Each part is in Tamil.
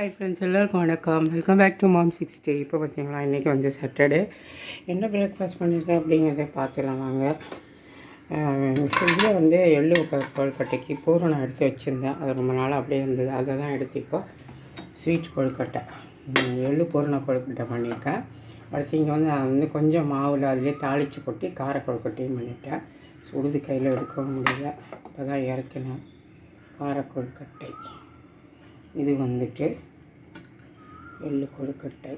ஹாய் ஃப்ரெண்ட்ஸ் எல்லோருக்கும் வணக்கம். Welcome back to mom sixty இப்போ பார்த்தீங்களா இன்றைக்கி வந்து சாட்டர்டே என்ன பிரேக்ஃபாஸ்ட் பண்ணியிருக்கேன் அப்படிங்கிறத பார்த்துலாம் வாங்க. ஃப்ரிட்ஜில் வந்து எள்ளு கொழுக்கட்டைக்கு பூரணம் எடுத்து வச்சுருந்தேன். அது ரொம்ப நாளாக அப்படியே இருந்தது. அதை தான் எடுத்து இப்போ ஸ்வீட் கொழுக்கட்டை எள்ளு பூரண கொழுக்கட்டை பண்ணியிருக்கேன். அடுத்து இங்கே வந்து நான் வந்து கொஞ்சம் மாவில் அதிலே தாளித்து கொட்டி கார கொழுக்கட்டையும் பண்ணிட்டேன். சுடுது கையில் எடுக்கவும் முடியல. இப்போ தான் இறக்கினேன். கார கொழுக்கட்டை இது வந்துட்டு எள்ளு கொழுக்கட்டை.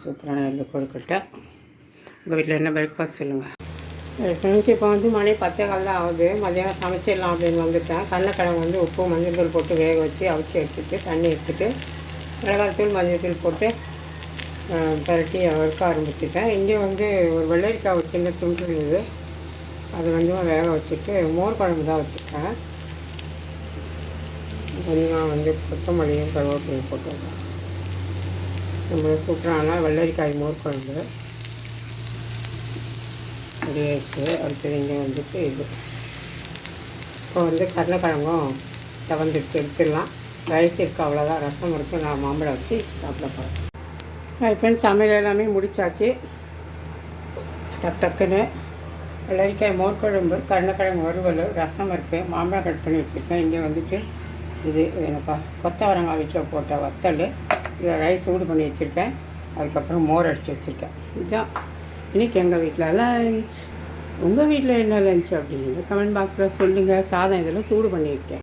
சூப்பரான எள்ளு கொழுக்கட்டை. உங்கள் வீட்டில் என்ன பிரேக்ஃபாஸ்ட் சொல்லுங்கள் ஃப்ரெண்ட்ஸ் இப்போ வந்து மணி பத்தே கால் தான் ஆகுது. மதியானம் சமைச்சிடலாம் அப்படின்னு வந்துட்டேன். கண்ணக்கிழங்கு வந்து உப்பு மஞ்சள் தூள் போட்டு வேக வச்சு அவிச்சு எடுத்துட்டு தண்ணி எடுத்துட்டு மிளகாத்தூள் மஞ்சள் தூள் போட்டு பரட்டி வறுக்க ஆரம்பிச்சிட்டேன். இங்கே வந்து ஒரு வெள்ளரிக்காய் ஒரு சின்ன துண்டு இருந்தது அது வந்து வேக வச்சுட்டு மோர் குழம்பு தான் வச்சுருக்கேன். புதினா வந்து கொத்தமல்லியும் கருவேப்பிலையும் போட்டுருக்கேன் நம்ம சூப்பரான வெள்ளரிக்காய் மோர் குழம்பு ரெடி அடுத்தது இங்கே வந்துட்டு இது. இப்போ வந்து கருணக்கிழங்கும் தவந்துடுச்சு எடுத்துடலாம். ரைஸ் இருக்குது அவ்வளோதான் ரசம் இருக்குது நான் மாம்பழம் வச்சு சாப்பிட போகிறேன் ஹாய் ஃப்ரெண்ட்ஸ் சமையல் எல்லாமே முடிச்சாச்சு. டக் டக்குன்னு வெள்ளரிக்காய் மோர்க்குழம்பு கருணக்கிழங்கு வறுவல் ரசம் இருக்குது மாம்பழம் கட் பண்ணி வச்சுருக்கேன். இங்கே வந்துட்டு இது என்னப்பா கொத்தவரங்காய் வீட்டில் போட்ட வத்தல் இதில் ரைஸ் சூடு பண்ணி வச்சுருக்கேன். அதுக்கப்புறம் மோர் அடித்து வச்சுருக்கேன். இதுதான் இன்றைக்கி எங்கள் வீட்டில் லஞ்ச் உங்கள் வீட்டில் என்ன லஞ்ச் அப்படிங்கிறது கமெண்ட் பாக்ஸில் சொல்லுங்கள் சாதம் இதெல்லாம் சூடு பண்ணியிருக்கேன்